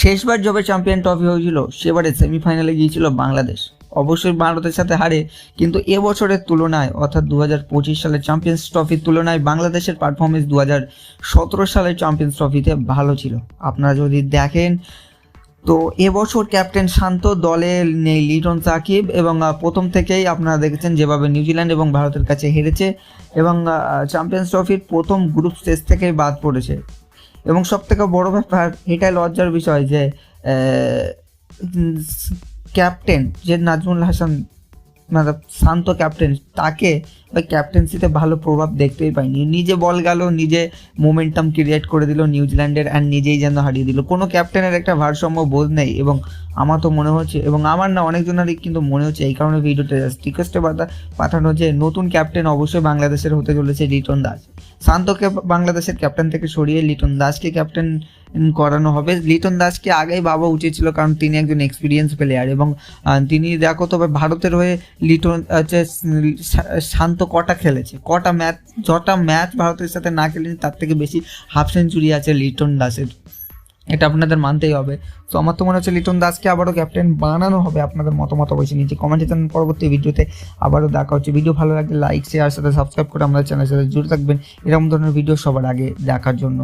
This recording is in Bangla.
শেষবার যবে চ্যাম্পিয়ন ট্রফি হয়েছিল, সেবারে সেমিফাইনালে গিয়েছিল বাংলাদেশ। অবশ্যই ভারতের সাথে হারে, কিন্তু এবছরের তুলনায়, অর্থাৎ দু হাজার পঁচিশ সালের চ্যাম্পিয়ন্স ট্রফির তুলনায় বাংলাদেশের পারফরমেন্স দু হাজার সতেরো সালের চ্যাম্পিয়ন্স ট্রফিতে ভালো ছিল। আপনারা যদি দেখেন, তো এবছর ক্যাপ্টেন শান্ত দলে নেই লিটন সাকিব এবং প্রথম থেকেই আপনারা দেখেছেন যেভাবে নিউজিল্যান্ড এবং ভারতের কাছে হেরেছে এবং চ্যাম্পিয়ন্স ট্রফির প্রথম গ্রুপ স্টেজ থেকেই বাদ পড়েছে। এবং সব থেকে বড় ব্যাপার, এটাই লজ্জার বিষয় যে ক্যাপ্টেন যে নাজমুল হাসান মানে শান্ত ক্যাপ্টেন, তাকে ওই ক্যাপ্টেন্সিতে ভালো প্রভাব দেখতেই পাইনি। নিজে বল গেল, নিজে মোমেন্টাম ক্রিয়েট করে দিল নিউজিল্যান্ডের অ্যান্ড নিজেই যেন হারিয়ে দিল। কোনো ক্যাপ্টেনের একটা ভারসাম্য বোধ নেই এবং আমার তো মনে হচ্ছে, এবং আমার না অনেকজনেরই কিন্তু মনে হচ্ছে এই কারণে ভিডিওটা রিকোয়েস্টে পাঠানো যে নতুন ক্যাপ্টেন অবশ্যই বাংলাদেশের হতে চলেছে রিটন দাস। শান্তকে বাংলাদেশের ক্যাপ্টেন থেকে সরিয়ে লিটন দাসকে ক্যাপ্টেন করানো হবে। লিটন দাসকে আগেই ভাবা উচিত ছিল, কারণ তিনি একজন এক্সপিরিয়েন্স প্লেয়ার এবং তিনি দেখো তবে ভারতের হয়ে লিটন, হচ্ছে শান্ত কটা খেলেছে। কটা ম্যাচ যটা ম্যাচ ভারতের সাথে না খেলেছে, তার থেকে বেশি হাফ সেঞ্চুরি আছে লিটন দাসের। এটা আপনাদের মানতেই হবে। তো আমার তো মনে হচ্ছে লিটন দাসকে আবারও ক্যাপ্টেন বানানো হবে আপনাদের মতামত অবশ্যই নিচে কমেন্টে জানান। পরবর্তী ভিডিওতে আবারও দেখা হচ্ছে। ভিডিও ভালো লাগলে লাইক শেয়ার সাথে সাবস্ক্রাইব করে আমাদের চ্যানেলের সাথে জুড়ে থাকবেন। এরকম ধরনের ভিডিও সবার আগে দেখার জন্য।